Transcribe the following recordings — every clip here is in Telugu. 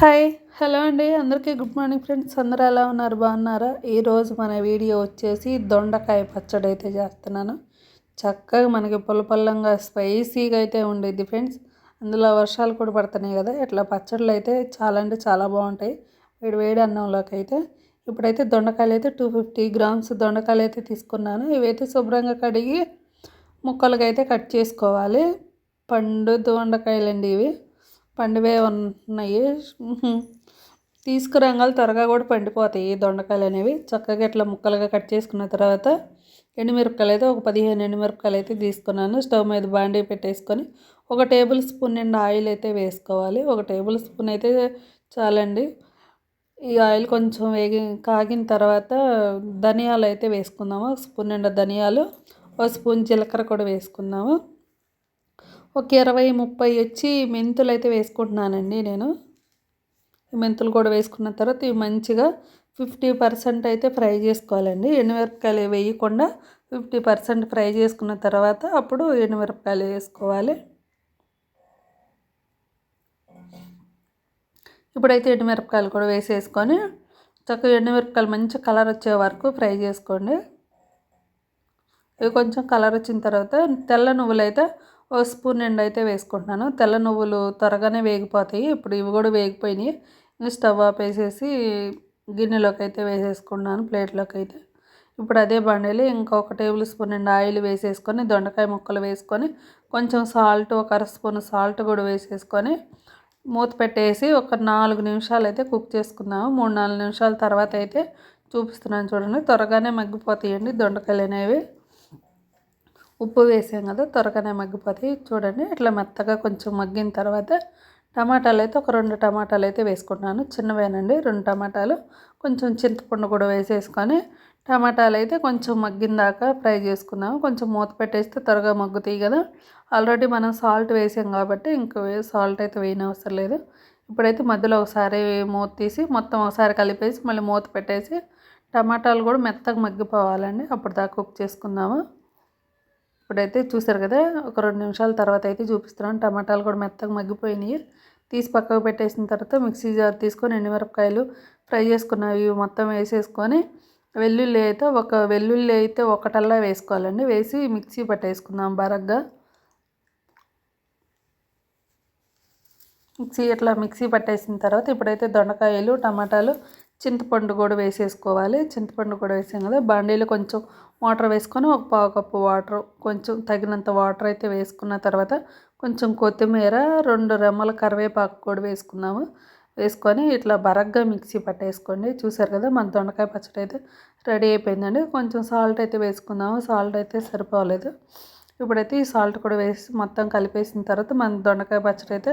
హాయ్ హలో అండి. అందరికీ గుడ్ మార్నింగ్ ఫ్రెండ్స్. అందరూ ఎలా ఉన్నారు? బాగున్నారా? ఈరోజు మన వీడియో వచ్చేసి దొండకాయ పచ్చడి అయితే చేస్తున్నాను. చక్కగా మనకి పొలపల్లంగా స్పైసీగా అయితే ఉండేది ఫ్రెండ్స్. అందులో వర్షాలు కూడా పడుతున్నాయి కదా ఇట్లా పచ్చళ్ళు అయితే చాలా అంటే చాలా బాగుంటాయి. వేడి వేడి అన్నంలోకి అయితే. ఇప్పుడైతే దొండకాయలు అయితే టూ ఫిఫ్టీ గ్రామ్స్ దొండకాయలు అయితే తీసుకున్నాను. ఇవైతే శుభ్రంగా కడిగి ముక్కలుగా అయితే కట్ చేసుకోవాలి. పండు దొండకాయలండి ఇవి. పండివే ఉన్నాయి. తీసుకురంగాలు త్వరగా కూడా పండిపోతాయి దొండకాయలు అనేవి. చక్కగా ఇట్లా ముక్కలుగా కట్ చేసుకున్న తర్వాత ఎండుమిరపకాయలు అయితే ఒక పదిహేను ఎండుమిరపకాయలు అయితే తీసుకున్నాను. స్టవ్ మీద బాండీ పెట్టేసుకొని ఒక టేబుల్ స్పూన్ నిండా ఆయిల్ అయితే వేసుకోవాలి. ఒక టేబుల్ స్పూన్ అయితే చాలండి. ఈ ఆయిల్ కొంచెం వేగి కాగిన తర్వాత ధనియాలు అయితే వేసుకుందాము. స్పూన్ నిండా ధనియాలు ఒక స్పూన్ జీలకర్ర కూడా వేసుకుందాము. ఒక ఇరవై ముప్పై వచ్చి మెంతులు అయితే వేసుకుంటున్నానండి నేను. మెంతులు కూడా వేసుకున్న తర్వాత ఇవి మంచిగా ఫిఫ్టీ పర్సెంట్ అయితే ఫ్రై చేసుకోవాలండి. ఎండుమిరపకాయలు వేయకుండా ఫిఫ్టీ పర్సెంట్ ఫ్రై చేసుకున్న తర్వాత అప్పుడు ఎండుమిరపకాయలు వేసుకోవాలి. ఇప్పుడైతే ఎండుమిరపకాయలు కూడా వేసేసుకొని చక్కగా ఎండుమిరపకాయలు మంచి కలర్ వచ్చే వరకు ఫ్రై చేసుకోండి. ఇవి కొంచెం కలర్ వచ్చిన తర్వాత తెల్ల నువ్వులు ఓ ఒక స్పూన్ నిండా అయితే వేసుకుంటున్నాను. తెల్ల నువ్వులు త్వరగానే వేగిపోతాయి. ఇప్పుడు ఇవి కూడా వేగిపోయినాయి. ఇంకా స్టవ్ ఆపేసేసి గిన్నెలోకి అయితే వేసేసుకున్నాను ప్లేట్లోకి అయితే. ఇప్పుడు అదే బండిలో ఇంకొక టేబుల్ స్పూన్ నిండా ఆయిల్ వేసేసుకొని దొండకాయ ముక్కలు వేసుకొని కొంచెం సాల్ట్ ఒక అర స్పూన్ సాల్ట్ కూడా వేసేసుకొని మూత పెట్టేసి ఒక నాలుగు నిమిషాలు అయితే కుక్ చేసుకుందాము. మూడు నాలుగు నిమిషాల తర్వాత అయితే చూపిస్తున్నాను చూడండి. త్వరగానే మగ్గిపోతాయండి దొండకాయలు అనేవి. ఉప్పు వేసాం కదా త్వరగానే మగ్గిపోతాయి. చూడండి ఇట్లా మెత్తగా కొంచెం మగ్గిన తర్వాత టమాటాలు అయితే ఒక రెండు టమాటాలు అయితే వేసుకుంటున్నాను. చిన్నవేనండి రెండు టమాటాలు. కొంచెం చింతపండు కూడా వేసేసుకొని టమాటాలు అయితే కొంచెం మగ్గిన దాకా ఫ్రై చేసుకున్నాము కొంచెం మూత పెట్టేస్తే త్వరగా మగ్గుతాయి కదా. ఆల్రెడీ మనం సాల్ట్ వేసాం కాబట్టి ఇంకా సాల్ట్ అయితే వేయని అవసరం లేదు. ఇప్పుడైతే మధ్యలో ఒకసారి మూత తీసి మొత్తం ఒకసారి కలిపేసి మళ్ళీ మూత పెట్టేసి టమాటాలు కూడా మెత్తగా మగ్గిపోవాలండి. అప్పుడు దాకా కుక్ చేసుకుందాము. ఇప్పుడైతే చూసారు కదా ఒక రెండు నిమిషాల తర్వాత అయితే చూపిస్తున్నాను. టమాటాలు కూడా మెత్తగా మగ్గిపోయినాయి. తీసి పక్కకు పెట్టేసిన తర్వాత మిక్సీ జార్ తీసుకొని ఎండుమిరపకాయలు ఫ్రై చేసుకున్నవి మొత్తం వేసేసుకొని వెల్లుల్లి అయితే ఒక వెల్లుల్లి అయితే ఒకటల్లా వేసుకోవాలండి. వేసి మిక్సీ పట్టేసుకుందాం బరగ్గా. మిక్సీ ఇట్లా మిక్సీ పట్టేసిన తర్వాత ఇప్పుడైతే దొండకాయలు టమాటాలు చింతపండు కూడా వేసేసుకోవాలి. చింతపండు కూడా వేసాం కదా బాండీలో కొంచెం వాటర్ వేసుకొని ఒక పావు కప్పు వాటర్ కొంచెం తగినంత వాటర్ అయితే వేసుకున్న తర్వాత కొంచెం కొత్తిమీర రెండు రెమ్మల కరివేపాకు కూడా వేసుకున్నాము వేసుకొని ఇట్లా బరగ్గా మిక్సీ పట్టేసుకోండి. చూసారు కదా మన దొండకాయ పచ్చడి అయితే రెడీ అయిపోయిందండి. కొంచెం సాల్ట్ అయితే వేసుకుందాము. సాల్ట్ అయితే సరిపోలేదు. ఇప్పుడైతే ఈ సాల్ట్ కూడా వేసి మొత్తం కలిపేసిన తర్వాత మన దొండకాయ పచ్చడి అయితే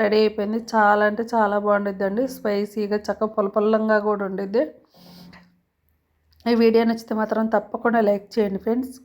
రెడీ అయిపోయింది. చాలా అంటే చాలా బాగుండిద్దండి. స్పైసీగా చక్క పొలపొల్లంగా కూడా ఉండిద్ది. ఈ వీడియో నచ్చితే మాత్రం తప్పకుండా లైక్ చేయండి ఫ్రెండ్స్.